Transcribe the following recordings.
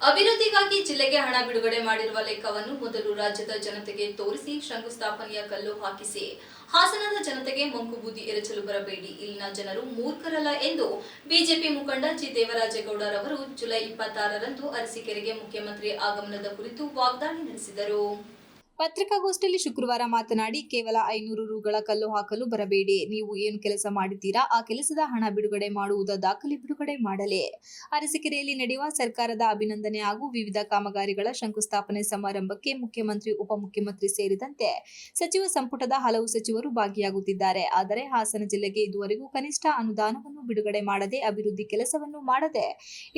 ಅಭಿವೃದ್ಧಿಗಾಗಿ ಜಿಲ್ಲೆಗೆ ಹಣ ಬಿಡುಗಡೆ ಮಾಡಿರುವ ಲೆಕ್ಕವನ್ನು ಮೊದಲು ರಾಜ್ಯದ ಜನತೆಗೆ ತೋರಿಸಿ ಶಂಕುಸ್ಥಾಪನೆಯ ಕಲ್ಲು ಹಾಕಿಸಿ. ಹಾಸನದ ಜನತೆಗೆ ಮಂಕುಬೂದಿ ಎರಚಲು ಬರಬೇಡಿ. ಇಲ್ಲಿನ ಜನರು ಮೂರ್ಖರಲ್ಲ ಎಂದು ಬಿಜೆಪಿ ಮುಖಂಡ ಜಿ. ದೇವರಾಜೇಗೌಡರವರು ಜುಲೈ ಇಪ್ಪತ್ತಾರರಂದು ಅರಸೀಕೆರೆಗೆ ಮುಖ್ಯಮಂತ್ರಿ ಆಗಮನದ ಕುರಿತು ವಾಗ್ದಾಳಿ ನಡೆಸಿದರು. ಪತ್ರಿಕಾಗೋಷ್ಠಿಯಲ್ಲಿ ಶುಕ್ರವಾರ ಮಾತನಾಡಿ, ಕೇವಲ ಐನೂರು ರುಗಳ ಕಲ್ಲು ಹಾಕಲು ಬರಬೇಡಿ. ನೀವು ಏನು ಕೆಲಸ ಮಾಡಿದ್ದೀರಾ? ಆ ಕೆಲಸದ ಹಣ ಬಿಡುಗಡೆ ಮಾಡುವುದ ದಾಖಲೆ ಬಿಡುಗಡೆ ಮಾಡಲೇ? ಅರಸಿಕೆರೆಯಲ್ಲಿ ನಡೆಯುವ ಸರ್ಕಾರದ ಅಭಿನಂದನೆ ಹಾಗೂ ವಿವಿಧ ಕಾಮಗಾರಿಗಳ ಶಂಕುಸ್ಥಾಪನೆ ಸಮಾರಂಭಕ್ಕೆ ಮುಖ್ಯಮಂತ್ರಿ, ಉಪಮುಖ್ಯಮಂತ್ರಿ ಸೇರಿದಂತೆ ಸಚಿವ ಸಂಪುಟದ ಹಲವು ಸಚಿವರು ಭಾಗಿಯಾಗುತ್ತಿದ್ದಾರೆ. ಆದರೆ ಹಾಸನ ಜಿಲ್ಲೆಗೆ ಇದುವರೆಗೂ ಕನಿಷ್ಠ ಅನುದಾನವನ್ನು ಬಿಡುಗಡೆ ಮಾಡದೆ ಅಭಿವೃದ್ಧಿ ಕೆಲಸವನ್ನು ಮಾಡದೆ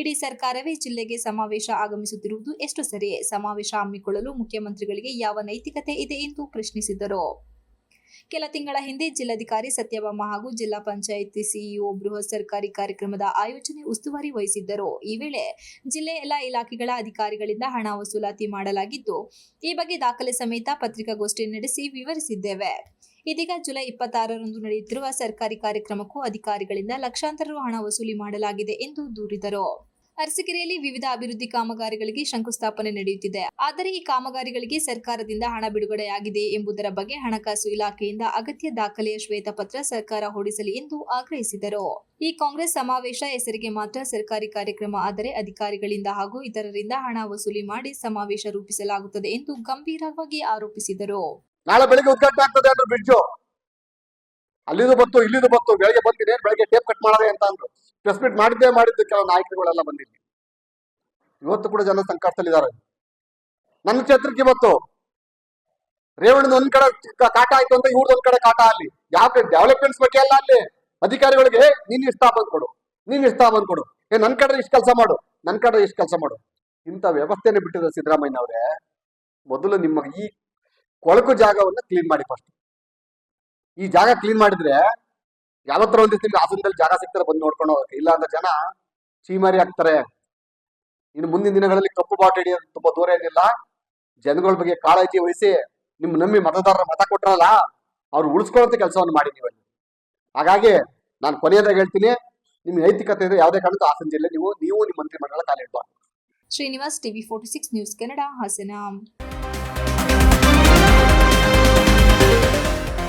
ಇಡೀ ಸರ್ಕಾರವೇ ಜಿಲ್ಲೆಗೆ ಸಮಾವೇಶ ಆಗಮಿಸುತ್ತಿರುವುದು ಎಷ್ಟು ಸರಿ. ಸಮಾವೇಶ ಹಮ್ಮಿಕೊಳ್ಳಲು ಮುಖ್ಯಮಂತ್ರಿಗಳಿಗೆ ಯಾವ ನೈತಿಕತೆ ಇದೆ ಎಂದು ಪ್ರಶ್ನಿಸಿದರು. ಕೆಲ ತಿಂಗಳ ಹಿಂದೆ ಜಿಲ್ಲಾಧಿಕಾರಿ ಸತ್ಯಭಾಮ ಹಾಗೂ ಜಿಲ್ಲಾ ಪಂಚಾಯಿತಿ ಸಿಇಒ ಬೃಹತ್ ಸರ್ಕಾರಿ ಕಾರ್ಯಕ್ರಮದ ಆಯೋಜನೆ ಉಸ್ತುವಾರಿ ವಹಿಸಿದ್ದರು. ಈ ವೇಳೆ ಜಿಲ್ಲೆಯ ಎಲ್ಲ ಇಲಾಖೆಗಳ ಅಧಿಕಾರಿಗಳಿಂದ ಹಣ ವಸೂಲಾತಿ ಮಾಡಲಾಗಿದ್ದು, ಈ ಬಗ್ಗೆ ದಾಖಲೆ ಸಮೇತ ಪತ್ರಿಕಾಗೋಷ್ಠಿ ನಡೆಸಿ ವಿವರಿಸಿದ್ದೇವೆ. ಇದೀಗ ಜುಲೈ ಇಪ್ಪತ್ತಾರರಂದು ನಡೆಯುತ್ತಿರುವ ಸರ್ಕಾರಿ ಕಾರ್ಯಕ್ರಮಕ್ಕೂ ಅಧಿಕಾರಿಗಳಿಂದ ಲಕ್ಷಾಂತರ ರು ಹಣ ವಸೂಲಿ ಮಾಡಲಾಗಿದೆ ಎಂದು ದೂರಿದರು. ಅರಸೀಕೆರೆಯಲ್ಲಿ ವಿವಿಧ ಅಭಿವೃದ್ಧಿ ಕಾಮಗಾರಿಗಳಿಗೆ ಶಂಕುಸ್ಥಾಪನೆ ನಡೆಯುತ್ತಿದೆ. ಆದರೆ ಈ ಕಾಮಗಾರಿಗಳಿಗೆ ಸರ್ಕಾರದಿಂದ ಹಣ ಬಿಡುಗಡೆಯಾಗಿದೆ ಎಂಬುದರ ಬಗ್ಗೆ ಹಣಕಾಸು ಇಲಾಖೆಯಿಂದ ಅಗತ್ಯ ದಾಖಲೆಯ ಶ್ವೇತಪತ್ರ ಸರ್ಕಾರ ಹೊರಡಿಸಲಿ ಎಂದು ಆಗ್ರಹಿಸಿದರು. ಈ ಕಾಂಗ್ರೆಸ್ ಸಮಾವೇಶ ಹೆಸರಿಗೆ ಮಾತ್ರ ಸರ್ಕಾರಿ ಕಾರ್ಯಕ್ರಮ, ಆದರೆ ಅಧಿಕಾರಿಗಳಿಂದ ಹಾಗೂ ಇತರರಿಂದ ಹಣ ವಸೂಲಿ ಮಾಡಿ ಸಮಾವೇಶ ರೂಪಿಸಲಾಗುತ್ತದೆ ಎಂದು ಗಂಭೀರವಾಗಿ ಆರೋಪಿಸಿದರು. ನಾಳೆ ಬೆಳಿಗ್ಗೆ ಉದ್ಘಾಟನೆ ಆಗ್ತದೆ ಅಂದ್ರೆ ಅಲ್ಲಿದು ಬಂತು, ಇಲ್ಲಿದು ಬಂತು, ಬೆಳಗ್ಗೆ ಬಂದಿದೆ, ಬೆಳಗ್ಗೆ ಟೇಪ್ ಕಟ್ ಮಾಡದೆ ಅಂತ ಅಂದ್ರು. ಪ್ರೆಸ್ ಮೀಟ್ ಮಾಡಿದ್ದೆ ಮಾಡಿದ್ದು ಕೆಲವು ನಾಯಕರುಗಳೆಲ್ಲ ಬಂದಿಲ್ಲಿ ಇವತ್ತು ಕೂಡ ಜನ ಸಂಕಷ್ಟದಲ್ಲಿದ್ದಾರೆ. ನನ್ನ ಕ್ಷೇತ್ರಕ್ಕೆ ಇವತ್ತು ರೇವಣ್ಣ ಒಂದ್ ಕಡೆ ಕಾಟ ಆಯ್ತು ಅಂತ ಇವ್ರದ್ದು ಒಂದ್ ಕಡೆ ಕಾಟ ಅಲ್ಲಿ. ಯಾವ ಡೆವಲಪ್ಮೆಂಟ್ಸ್ ಬಗ್ಗೆ ಅಲ್ಲ ಅಲ್ಲಿ. ಅಧಿಕಾರಿಗಳಿಗೆ ನೀನ್ ಇಷ್ಟ ಬಂದ್ಕೊಡು ನೀನ್ ಇಷ್ಟ ಬಂದ್ಕೊಡು ಏ, ನನ್ ಕಡೆ ಇಷ್ಟು ಕೆಲಸ ಮಾಡು. ನನ್ ಕಡೆ ಇಷ್ಟು ಕೆಲಸ ಮಾಡು. ಇಂಥ ವ್ಯವಸ್ಥೆನೇ ಬಿಟ್ಟಿದ್ರೆ ಸಿದ್ದರಾಮಯ್ಯ ಅವರೇ ಮೊದಲು ನಿಮ್ಮ ಈ ಕೊಳಕು ಜಾಗವನ್ನ ಕ್ಲೀನ್ ಮಾಡಿ ಫಸ್ಟ್ ಈ ಜಾಗ ಕ್ಲೀನ್ ಮಾಡಿದ್ರೆ ಯಾವತ್ತರ ಒಂದ್ ದಿವಸ ಹಾಸನದಲ್ಲಿ ಜಾಗ ಸಿಗ್ತಾರೆ ಬಂದು ನೋಡ್ಕೊಂಡು ಹೋಗಕ್ಕೆ ಇಲ್ಲ ಅಂದ್ರೆ ಜನ ಚೀಮಾರಿ ಆಗ್ತಾರೆ. ಇನ್ನು ಮುಂದಿನ ದಿನಗಳಲ್ಲಿ ಕಪ್ಪು ಬಾಟ್ ಹಿಡಿಯೋದು ತುಂಬಾ ದೂರ ಏನಿಲ್ಲ. ಜನಗಳ ಬಗ್ಗೆ ಕಾಳಜಿ ವಹಿಸಿ ನಿಮ್ ನಂಬಿ ಮತದಾರರ ಮತ ಕೊಟ್ರಲ್ಲ, ಅವ್ರು ಉಳಿಸ್ಕೊಳ್ಳೋಂಥ ಕೆಲಸವನ್ನು ಮಾಡಿ ನೀವಲ್ಲಿ. ಹಾಗಾಗಿ ನಾನು ಕೊನೆಯದಾಗ ಹೇಳ್ತೀನಿ ನಿಮ್ ನೈತಿಕತೆ ಇದೆ, ಯಾವುದೇ ಕಾರಣಕ್ಕೂ ಹಾಸನ ಜಿಲ್ಲೆ ನೀವು ನೀವು ನಿಮ್ಮ ಮಂತ್ರಿಮಂಡಲ ಕಾಲಿಡ್ಬಾರ್ದು Srinivas TV forty six news Kannada, Hassan.